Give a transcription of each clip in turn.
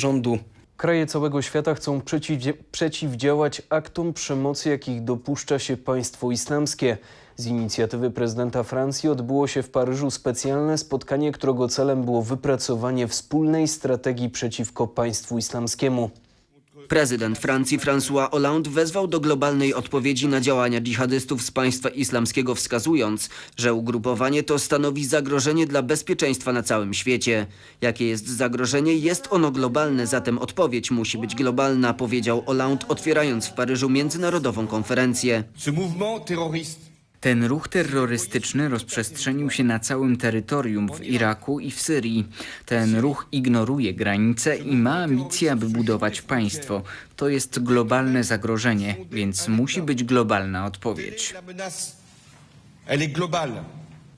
rządu. Kraje całego świata chcą przeciwdzie- przeciwdziałać aktom przemocy, jakich dopuszcza się państwo islamskie. Z inicjatywy prezydenta Francji odbyło się w Paryżu specjalne spotkanie, którego celem było wypracowanie wspólnej strategii przeciwko państwu islamskiemu. Prezydent Francji François Hollande wezwał do globalnej odpowiedzi na działania dżihadystów z państwa islamskiego, wskazując, że ugrupowanie to stanowi zagrożenie dla bezpieczeństwa na całym świecie. Jakie jest zagrożenie? Jest ono globalne, zatem odpowiedź musi być globalna, powiedział Hollande, otwierając w Paryżu międzynarodową konferencję. Ce mouvement terroriste Ten ruch terrorystyczny rozprzestrzenił się na całym terytorium w Iraku i w Syrii. Ten ruch ignoruje granice i ma ambicje, aby budować państwo. To jest globalne zagrożenie, więc musi być globalna odpowiedź.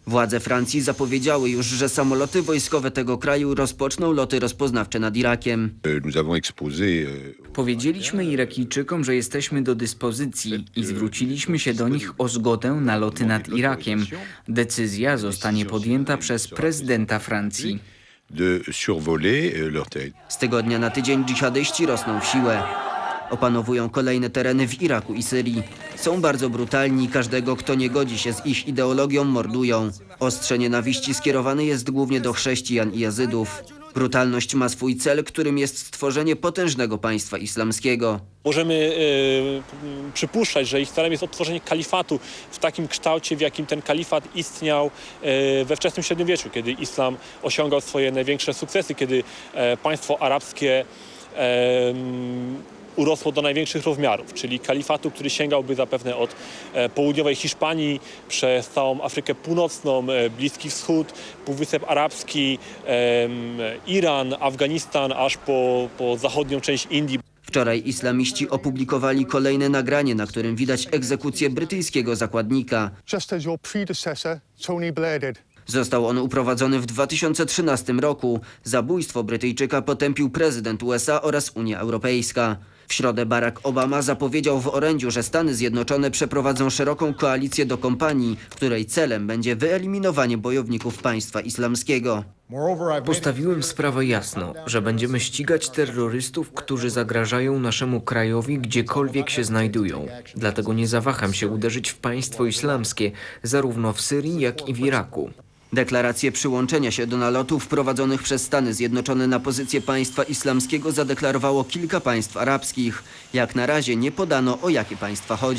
Władze Francji zapowiedziały już, że samoloty wojskowe tego kraju rozpoczną loty rozpoznawcze nad Irakiem. Powiedzieliśmy Irakijczykom, że jesteśmy do dyspozycji i zwróciliśmy się do nich o zgodę na loty nad Irakiem. Decyzja zostanie podjęta przez prezydenta Francji. Z tygodnia na tydzień dżihadyści rosną w siłę. Opanowują kolejne tereny w Iraku i Syrii. Są bardzo brutalni, każdego kto nie godzi się z ich ideologią mordują. Ostrze nienawiści skierowane jest głównie do chrześcijan i jazydów. Brutalność ma swój cel, którym jest stworzenie potężnego państwa islamskiego. Możemy e, przypuszczać, że ich celem jest odtworzenie kalifatu w takim kształcie, w jakim ten kalifat istniał e, we wczesnym średniowieczu, kiedy islam osiągał swoje największe sukcesy, kiedy e, państwo arabskie urosło do największych rozmiarów, czyli kalifatu, który sięgałby zapewne od e, południowej Hiszpanii przez całą Afrykę Północną, e, Bliski Wschód, Półwysep Arabski, Iran, Afganistan, aż po, po zachodnią część Indii. Wczoraj islamiści opublikowali kolejne nagranie, na którym widać egzekucję brytyjskiego zakładnika. just as your predecessor, Tony Blair did. Został on uprowadzony w 2013 roku. Zabójstwo Brytyjczyka potępił prezydent USA oraz Unia Europejska. W środę Barack Obama zapowiedział w orędziu, że Stany Zjednoczone przeprowadzą szeroką koalicję do kompanii, której celem będzie wyeliminowanie bojowników państwa islamskiego. Postawiłem sprawę jasno, że będziemy ścigać terrorystów, którzy zagrażają naszemu krajowi gdziekolwiek się znajdują. Dlatego nie zawaham się uderzyć w państwo islamskie, zarówno w Syrii, jak i w Iraku. Deklaracje przyłączenia się do nalotów wprowadzonych przez Stany Zjednoczone na pozycję państwa islamskiego zadeklarowało kilka państw arabskich. Jak na razie nie podano o jakie państwa chodzi.